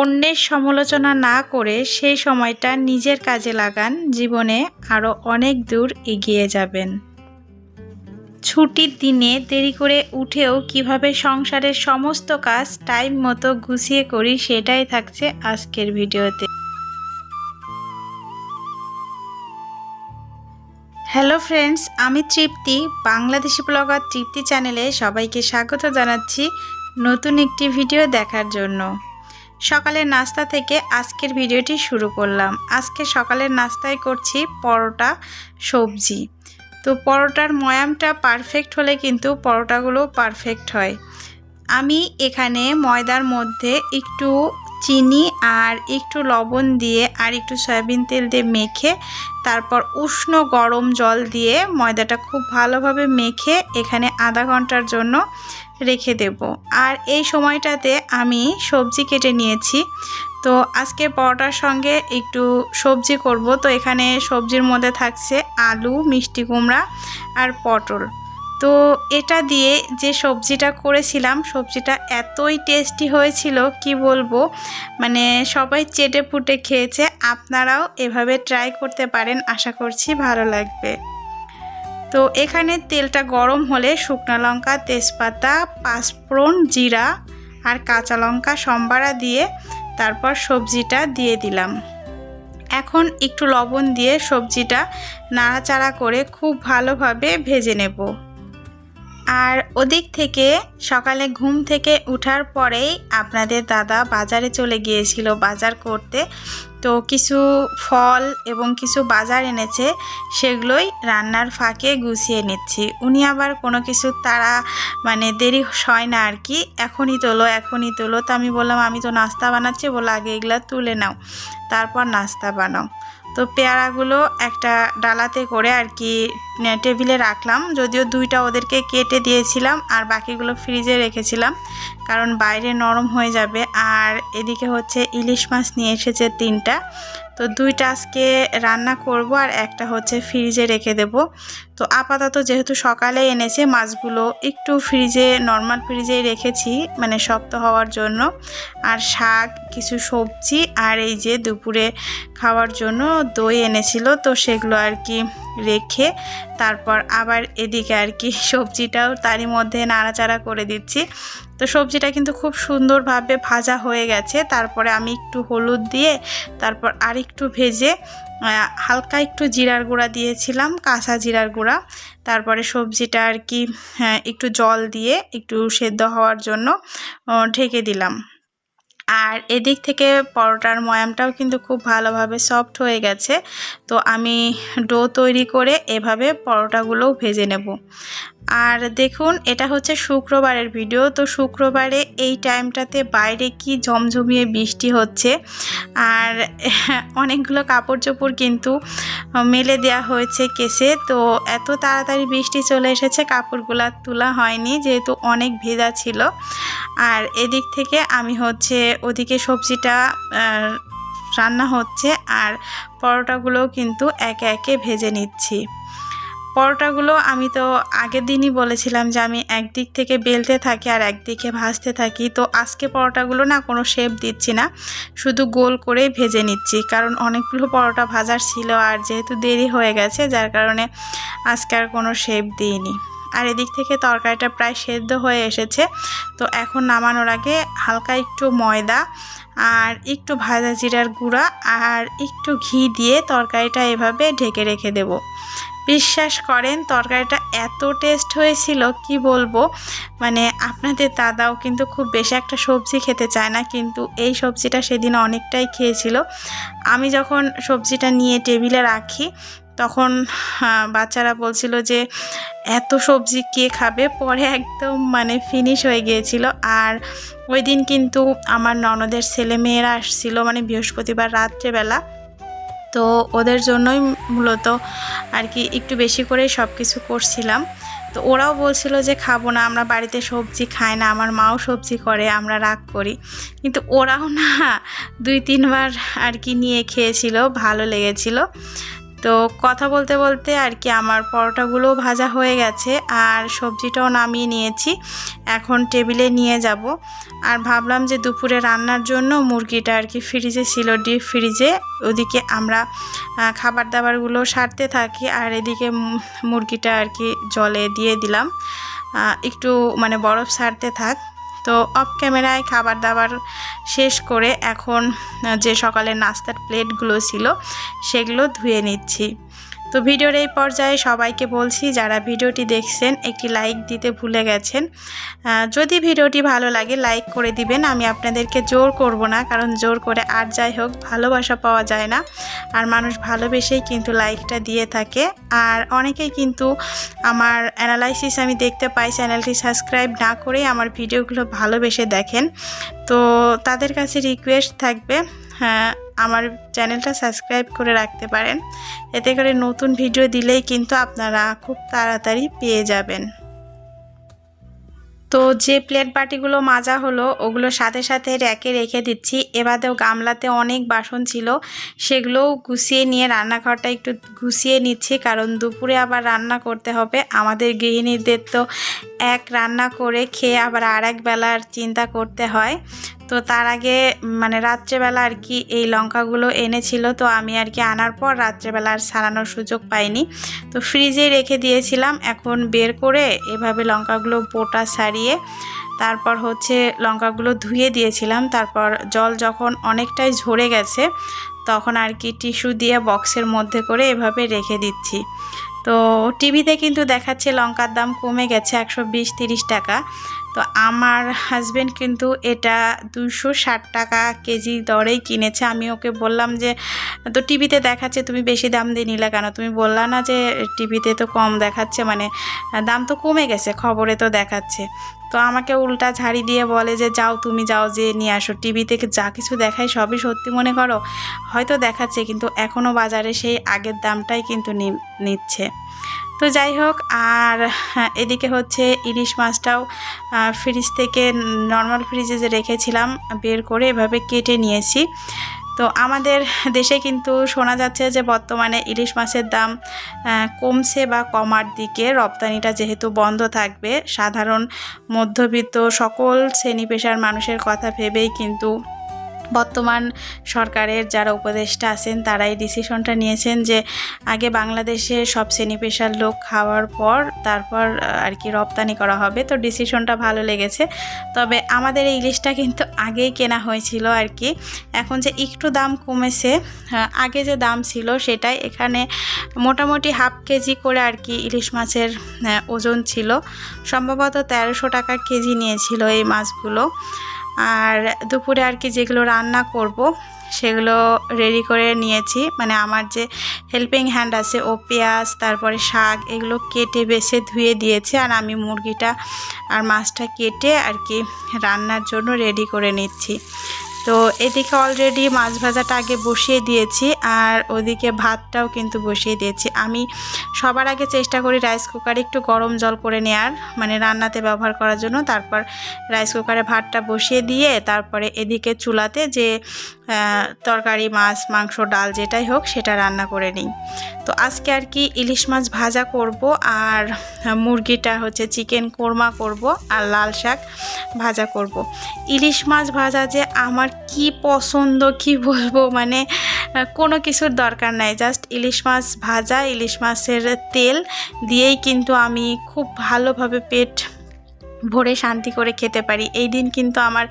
অন্যের সমালোচনা না করে সেই সময়টা নিজের কাজে লাগান, জীবনে আরও অনেক দূর এগিয়ে যাবেন। ছুটির দিনে দেরি করে উঠেও কীভাবে সংসারের সমস্ত কাজ টাইম মতো গুছিয়ে করি সেটাই থাকছে আজকের ভিডিওতে। হ্যালো ফ্রেন্ডস, আমি তৃপ্তি, বাংলাদেশি ব্লগার তৃপ্তি চ্যানেলে সবাইকে স্বাগত জানাচ্ছি নতুন একটি ভিডিও দেখার জন্য। সকালের নাস্তা থেকে আজকের ভিডিওটি শুরু করলাম। আজকে সকালের নাস্তায় করছি পরোটা, সবজি। তো পরোটার ময়ামটা পারফেক্ট হলে কিন্তু পরোটাগুলো পারফেক্ট হয়। আমি এখানে ময়দার মধ্যে একটু চিনি আর একটু লবণ দিয়ে আর একটু সয়াবিন তেল দিয়ে মেখে, তারপর উষ্ণ গরম জল দিয়ে ময়দাটা খুব ভালোভাবে মেখে এখানে আধা ঘণ্টার জন্য রেখে দেব। আর এই সময়টাতে আমি সবজি কেটে নিয়েছি। তো আজকে পরোটার সঙ্গে একটু সবজি করব। তো এখানে সবজির মধ্যে থাকছে আলু, মিষ্টি কুমড়া আর পটল। তো এটা দিয়ে যে সবজিটা করেছিলাম, সবজিটা এতই টেস্টি হয়েছিল, কি বলব? মানে সবাই চেটে ফুটে খেয়েছে। আপনারাও এভাবে ট্রাই করতে পারেন। আশা করছি ভালো লাগবে। তো এখানে তেলটা গরম হলে শুকনো লঙ্কা, তেজপাতা, পাঁচফোড়ন জিরা আর কাঁচা লঙ্কা সম্বারা দিয়ে তারপর সবজিটা দিয়ে দিলাম। এখন একটু লবণ দিয়ে সবজিটা নাড়াচাড়া করে খুব ভালোভাবে ভেজে নেব। আর ওদিক থেকে সকালে ঘুম থেকে উঠার পরেই আপনাদের দাদা বাজারে চলে গিয়েছিল বাজার করতে। তো কিছু ফল এবং কিছু বাজার এনেছে, সেগুলোই রান্নার ফাঁকে গুছিয়ে নিচ্ছি। উনি আবার কোনো কিছু তারা মানে দেরি হয় না আর কি, এখনই তোলো এখনই তোলো। তো আমি বললাম, আমি তো নাস্তা বানাচ্ছি, বলো আগে এগুলো তুলে নাও, তারপর নাস্তা বানাও। তো পেয়ারাগুলো একটা ডালাতে করে আর কি টেবিলে রাখলাম। যদিও দুইটা ওদেরকে কেটে দিয়েছিলাম আর বাকিগুলো ফ্রিজে রেখেছিলাম, কারণ বাইরে নরম হয়ে যাবে। আর এদিকে হচ্ছে ইলিশ মাছ নিয়ে এসেছে তিনটা। তো দুইটা আজকে রান্না করব আর একটা হচ্ছে ফ্রিজে রেখে দেব। তো আপাতত যেহেতু সকালে এনেছে মাছগুলো, একটু ফ্রিজে নর্মাল ফ্রিজেই রেখেছি মানে শক্ত হওয়ার জন্য। আর শাক, কিছু সবজি আর এই যে দুপুরে খাওয়ার জন্য দই এনেছিল তো সেগুলো আর কি রেখে তারপর আবার এদিকে আর কি সবজিটাও তারই মধ্যে নাড়াচাড়া করে দিচ্ছি। তো সবজিটা কিন্তু খুব সুন্দরভাবে ভাজা হয়ে গেছে তারপরে আমি একটু হলুদ দিয়ে তারপর আরেকটু ভেজে হালকা একটু জিরার গুঁড়া দিয়েছিলাম কাঁচা জিরার গুঁড়া। তারপরে সবজিটা আর কি হ্যাঁ, একটু জল দিয়ে একটু সেদ্ধ হওয়ার জন্য ঢেকে দিলাম। আর এদিক থেকে পরোটার ময়ামটাও কিন্তু খুব ভালোভাবে সফট হয়ে গেছে। তো আমি ডো তৈরি করে এভাবে পরোটাগুলোও ভেজে নেব। আর দেখুন, এটা হচ্ছে শুক্রবারের ভিডিও তো শুক্রবারে এই টাইমটাতে বাইরে কি ঝমঝমিয়ে বৃষ্টি হচ্ছে। আর অনেকগুলো কাপড় চোপড় কিন্তু মেলে দেওয়া হয়েছে কেসে, তো এত তাড়াতাড়ি বৃষ্টি চলে এসেছে, কাপড়গুলো তোলা হয়নি, যেহেতু অনেক ভেজা ছিল। আর এদিক থেকে আমি হচ্ছে ওদিকে সবজিটা রান্না হচ্ছে আর পরোটাগুলোও কিন্তু একে একে ভেজে নিচ্ছি। পরোটাগুলো আমি তো আগের দিনই বলেছিলাম যে আমি একদিক থেকে বেলতে থাকি আর একদিকে ভাজতে থাকি। তো আজকে পরোটাগুলো না কোনো শেপ দিচ্ছি না, শুধু গোল করেই ভেজে নিচ্ছি। কারণ অনেকগুলো পরোটা ভাজার ছিল আর যেহেতু দেরি হয়ে গেছে, যার কারণে আজকে আর কোনো শেপ দিইনি। আর এদিক থেকে তরকারিটা প্রায় সেদ্ধ হয়ে এসেছে। তো এখন নামানোর আগে হালকা একটু ময়দা আর একটু ভাজা জিরার গুঁড়া আর একটু ঘি দিয়ে তরকারিটা এভাবে ঢেকে রেখে দেব। বিশ্বাস করেন, তরকারিটা এত টেস্ট হয়েছিল, কি বলব? মানে আপনাদের দাদাও কিন্তু খুব বেশি একটা সবজি খেতে চায় না, কিন্তু এই সবজিটা সেদিন অনেকটাই খেয়েছিল। আমি যখন সবজিটা নিয়ে টেবিলে রাখি তখন বাচ্চারা বলছিল যে, এত সবজি কে খাবে? পরে একদম মানে ফিনিশ হয়ে গিয়েছিল। আর ওই দিন কিন্তু আমার ননদের ছেলে মেয়েরা আসছিল মানে বৃহস্পতিবার রাত্রেবেলা। তো ওদের জন্যই মূলত আর কি একটু বেশি করে সব কিছু করছিলাম। তো ওরাও বলছিল যে, খাব না, আমরা বাড়িতে সবজি খাই না, আমার মাও সবজি করে, আমরা রাগ করি। কিন্তু ওরাও না দুই তিনবার আর কি নিয়ে খেয়েছিল, ভালো লেগেছিল। তো কথা বলতে বলতে আর কি আমার পরোটাগুলোও ভাজা হয়ে গেছে আর সবজিটাও নামিয়ে নিয়েছি। এখন টেবিলে নিয়ে যাব। আর ভাবলাম যে দুপুরে রান্নার জন্য মুরগিটা আর কি ফ্রিজে ছিল ডিপ ফ্রিজে। ওদিকে আমরা খাবার দাবারগুলো সারতে থাকি আর এদিকে মুরগিটা আর কি জলে দিয়ে দিলাম। একটু মানে বরফ সারতে থাক। তো অফ ক্যামেরায় খাবার দাবার শেষ করে এখন যে সকালে নাস্তার প্লেটগুলো ছিল, সেগুলো ধুয়ে নিচ্ছি। তো ভিডিওর এই পর্যায়ে সবাইকে বলছি, যারা ভিডিওটি দেখছেন, একটি লাইক দিতে ভুলে গেছেন। যদি ভিডিওটি ভালো লাগে, লাইক করে দিবেন। আমি আপনাদেরকে জোর করব না, কারণ জোর করে আর যাই হোক, ভালোবাসা পাওয়া যায় না। আর মানুষ ভালোবেসেই কিন্তু লাইকটা দিয়ে থাকে। আর অনেকেই কিন্তু আমার অ্যানালাইসিস আমি দেখতে পাই, চ্যানেলটি সাবস্ক্রাইব না করেই আমার ভিডিওগুলো ভালোবেসে দেখেন। তো তাদের কাছে রিকোয়েস্ট থাকবে হ্যাঁ আমার চ্যানেলটা সাবস্ক্রাইব করে রাখতে পারেন। এতে করে নতুন ভিডিও দিলেই কিন্তু আপনারা খুব তাড়াতাড়ি পেয়ে যাবেন। তো যে প্লেট বাটিগুলো মাজা হলো, ওগুলো সাথে সাথে র্যাকে রেখে দিচ্ছি। এবারেও গামলাতে অনেক বাসন ছিল, সেগুলোও গুছিয়ে নিয়ে রান্নাঘরটা একটু গুছিয়ে নিচ্ছি, কারণ দুপুরে আবার রান্না করতে হবে। আমাদের গৃহিণীদের তো এক রান্না করে খেয়ে আবার আর এক বেলার চিন্তা করতে হয়। তো তার আগে মানে রাত্রেবেলা আর কি এই লঙ্কাগুলো এনেছিল, তো আমি আর কি আনার পর রাত্রেবেলা আর সারানোর সুযোগ পাইনি। তো ফ্রিজে রেখে দিয়েছিলাম, এখন বের করে এভাবে লঙ্কাগুলো বোটা সারিয়ে তারপর হচ্ছে লঙ্কাগুলো ধুয়ে দিয়েছিলাম। তারপর জল যখন অনেকটাই ঝরে গেছে, তখন আর কি টিস্যু দিয়ে বক্সের মধ্যে করে এভাবে রেখে দিচ্ছি। তো টিভিতে কিন্তু দেখাচ্ছে লঙ্কার দাম কমে গেছে একশো বিশ, তিরিশ টাকা। তো আমার হাজব্যান্ড কিন্তু এটা দুশো ষাট টাকা কেজি দরেই কিনেছে। আমি ওকে বললাম যে, তো টিভিতে দেখাচ্ছে, তুমি বেশি দাম দিয়ে নিলে কেন? তুমি বললা না যে, টিভিতে তো কম দেখাচ্ছে মানে দাম তো কমে গেছে, খবরে তো দেখাচ্ছে। তো আমাকে উল্টা ঝাড়ি দিয়ে বলে যে, যাও, তুমি যাও, যে, নিয়ে আসো। টিভিতে যা কিছু দেখায় সবই সত্যি মনে করো? হয়তো দেখাচ্ছে, কিন্তু এখনও বাজারে সেই আগের দামটাই কিন্তু নিচ্ছে। তো যাই হোক আর হ্যাঁ, এদিকে হচ্ছে ইলিশ মাছটাও ফ্রিজ থেকে নর্মাল ফ্রিজে যে রেখেছিলাম বের করে এভাবে কেটে নিয়েছি। তো আমাদের দেশে কিন্তু শোনা যাচ্ছে যে বর্তমানে ইলিশ মাছের দাম কমছে বা কমার দিকে রপ্তানিটা যেহেতু বন্ধ থাকবে সাধারণ মধ্যবিত্ত সকল শ্রেণি পেশার মানুষের কথা ভেবেই কিন্তু বর্তমান সরকারের যারা উপদেষ্টা আছেন তারা এই ডিসিশনটা নিয়েছেন যে আগে বাংলাদেশে সব শ্রেণি পেশার লোক খাওয়ার পর তারপর আর কি রপ্তানি করা হবে। তো ডিসিশনটা ভালো লেগেছে। তবে আমাদের এই ইলিশটা কিন্তু আগেই কেনা হয়েছিল আর কি। এখন যে একটু দাম কমেছে আগে যে দাম ছিল সেটাই এখানে মোটামুটি হাফ কেজি করে আর কি ইলিশ মাছের ওজন ছিল। সম্ভবত তেরোশো টাকা কেজি নিয়েছিল এই মাছগুলো। আর দুপুরে আর কি যেগুলো রান্না করব, সেগুলো রেডি করে নিয়েছি। মানে আমার যে হেল্পিং হ্যান্ড আছে, ও পেঁয়াজ, তারপরে শাক, এগুলো কেটে, বেছে, ধুয়ে দিয়েছে। আর আমি মুরগিটা আর মাছটা কেটে আর কি রান্নার জন্য রেডি করে নিচ্ছি। তো এদিকে অলরেডি মাছ ভাজাটা আগে বসিয়ে দিয়েছি, আর ওদিকে ভাতটাও কিন্তু বসিয়ে দিয়েছি। আমি সবার আগে চেষ্টা করি রাইস কুকারে একটু গরম জল করে নেওয়ার মানে রান্নাতে ব্যবহার করার জন্য। তারপর রাইস কুকারে ভাতটা বসিয়ে দিয়ে, তারপরে এদিকে চুলাতে যে তরকারি, মাছ, মাংস, ডাল যেটাই হোক সেটা রান্না করে নিই। তো আজকে আর কি ইলিশ মাছ ভাজা করব, আর মুরগিটা হচ্ছে চিকেন কোরমা করব, আর লাল শাক ভাজা করব। ইলিশ মাছ ভাজা যে আমার কি পছন্দ, কি বলব? মানে কোনো কিছুর দরকার নাই। জাস্ট ইলিশ মাছ ভাজা, ইলিশ মাছের তেল দিয়েই কিন্তু আমি খুব ভালোভাবে পেট ভরে শান্তি করে খেতে পারি। এই দিন কিন্তু আমার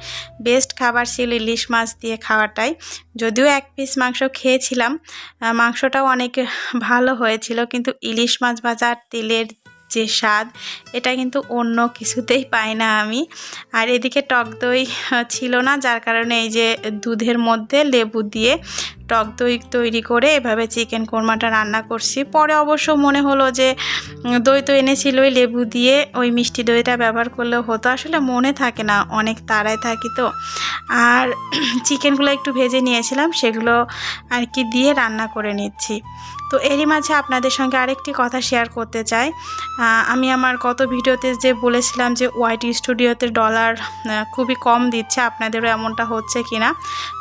বেস্ট খাবার ছিল ইলিশ মাছ দিয়ে খাওয়াটাই। যদিও এক পিস মাংস খেয়েছিলাম মাংসটাও অনেক ভালো হয়েছিল, কিন্তু ইলিশ মাছ ভাজার তেলের যে স্বাদ, এটা কিন্তু অন্য কিছুতেই পাই না আমি। আর এদিকে টক দই ছিল না, যার কারণে এই যে দুধের মধ্যে লেবু দিয়ে টক দই তৈরি করে এভাবে চিকেন কোরমাটা রান্না করছি। পরে অবশ্য মনে হলো যে দই তো এনেছিল ওই লেবু দিয়ে ওই মিষ্টি দইটা ব্যবহার করলেও হতো। আসলে মনে থাকে না, অনেক তাড়ায় থাকি তো। আর চিকেনগুলো একটু ভেজে নিয়েছিলাম, সেগুলো আর কি দিয়ে রান্না করে নিচ্ছি। তো এরই মাঝে আপনাদের সঙ্গে আরেকটি কথা শেয়ার করতে চাই। আমি আমার গত ভিডিওতে যে বলেছিলাম যে ওয়াইটি স্টুডিওতে ডলার খুবই কম দিচ্ছে, আপনাদেরও এমনটা হচ্ছে কিনা?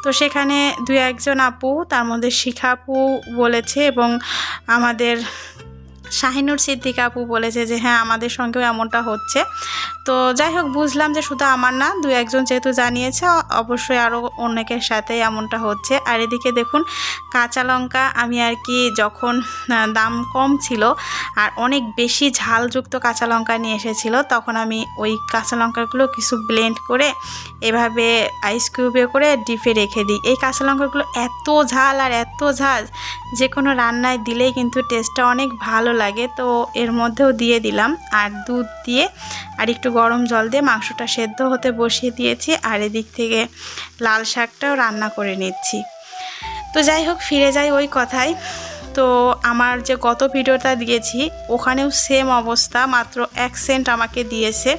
তো সেখানে দু একজন আপু তার মধ্যে শিখা আপু বলেছে এবং আমাদের শাহিনুর সিদ্দিক আপু বলেছে যে হ্যাঁ আমাদের সঙ্গেও এমনটা হচ্ছে। তো যাই হোক, বুঝলাম যে শুধু আমার না, দু একজন যেহেতু জানিয়েছে, অবশ্যই আরও অনেকের সাথে এমনটা হচ্ছে। আর এদিকে দেখুন কাঁচা লঙ্কা আমি আর কি যখন দাম কম ছিল আর অনেক বেশি ঝালযুক্ত কাঁচা লঙ্কা নিয়ে এসেছিল, তখন আমি ওই কাঁচা লঙ্কাগুলো কিছু ব্লেন্ড করে এভাবে আইস কিউবে করে ডিপে রেখে দিই। এই কাঁচা লঙ্কাগুলো এত ঝাল আর এত ঝাল যে কোনো রান্নায় দিলেই কিন্তু টেস্টটা অনেক ভালো লাগে, তো এর মধ্যেও দিয়ে দিলাম। আর দুধ দিয়ে আর একটু গরম জল দিয়ে মাংসটা সেদ্ধ হতে বসিয়ে দিয়েছি, আর এদিক থেকে লাল শাকটাও রান্না করে নিচ্ছি। তো যাই হোক, ফিরে যাই ওই কথায়। তো আমার যে গত ভিডিওটা দিয়েছি, ওখানেও সেম অবস্থা, মাত্র এক সেন্ট আমাকে দিয়েছে।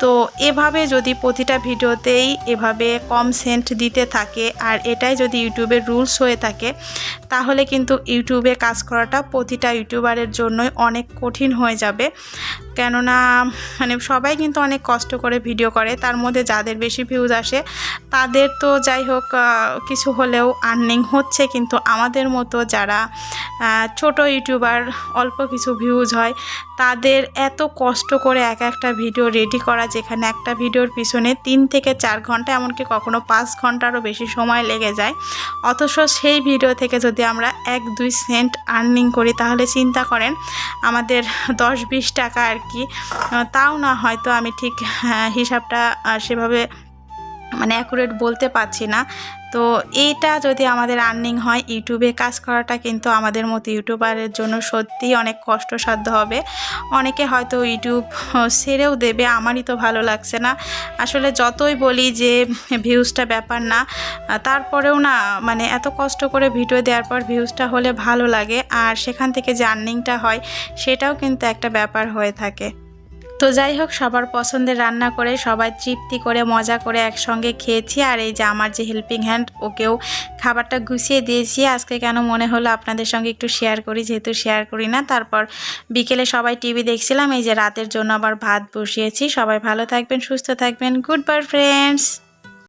তো এভাবে যদি প্রতিটা ভিডিওতেই এভাবে কম সেন্ট দিতে থাকে, আর এটাই যদি ইউটিউবের রুলস হয়ে থাকে, তাহলে কিন্তু ইউটিউবে কাজ করাটা প্রতিটা ইউটিউবারের জন্যই অনেক কঠিন হয়ে যাবে। কেননা মানে সবাই কিন্তু অনেক কষ্ট করে ভিডিও করে, তার মধ্যে যাদের বেশি ভিউজ আসে, তাদের তো যাই হোক কিছু হলেও আর্নিং হচ্ছে, কিন্তু আমাদের মতো যারা ছোট ইউটিউবার অল্প কিছু ভিউজ হয়, তাদের এত কষ্ট করে এক একটা ভিডিও রেডি করা, যেখানে একটা ভিডিওর পিছনে তিন থেকে চার ঘণ্টা, এমনকি কখনো পাঁচ ঘন্টারও বেশি সময় লেগে যায়। অথচ সেই ভিডিও থেকে যদি আমরা এক দুই সেন্ট আর্নিং করি, তাহলে চিন্তা করেন, আমাদের দশ বিশ টাকা আর কি তাও না হয়তো আমি ঠিক হ্যাঁ, হিসাবটা সেভাবে মানে অ্যাকুরেট বলতে পারছি না। তো এইটা যদি আমাদের আর্নিং হয় ইউটিউবে কাজ করাটা কিন্তু আমাদের মতো ইউটিউবারের জন্য সত্যিই অনেক কষ্টসাধ্য হবে। অনেকে হয়তো ইউটিউব ছেড়েও দেবে, আমারই তো ভালো লাগছে না। আসলে যতই বলি যে ভিউজটা ব্যাপার না, তারপরেও না মানে এত কষ্ট করে ভিডিও দেওয়ার পর ভিউজটা হলে ভালো লাগে। আর সেখান থেকে যে আর্নিংটা হয়, সেটাও কিন্তু একটা ব্যাপার হয়ে থাকে। তো যাই হোক, সবার পছন্দের রান্না করে সবাই তৃপ্তি করে মজা করে একসঙ্গে খেয়েছি। আর এই যে আমার যে হেল্পিং হ্যান্ড ওকেও খাবারটা গুছিয়ে দিয়েছি। আজকে কেন মনে হলো আপনাদের সঙ্গে একটু শেয়ার করি, যেহেতু শেয়ার করি না। তারপর বিকেলে সবাই টিভি দেখছিলাম, এই যে রাতের জন্য আবার ভাত বসিয়েছি। সবাই ভালো থাকবেন, সুস্থ থাকবেন। Good bye friends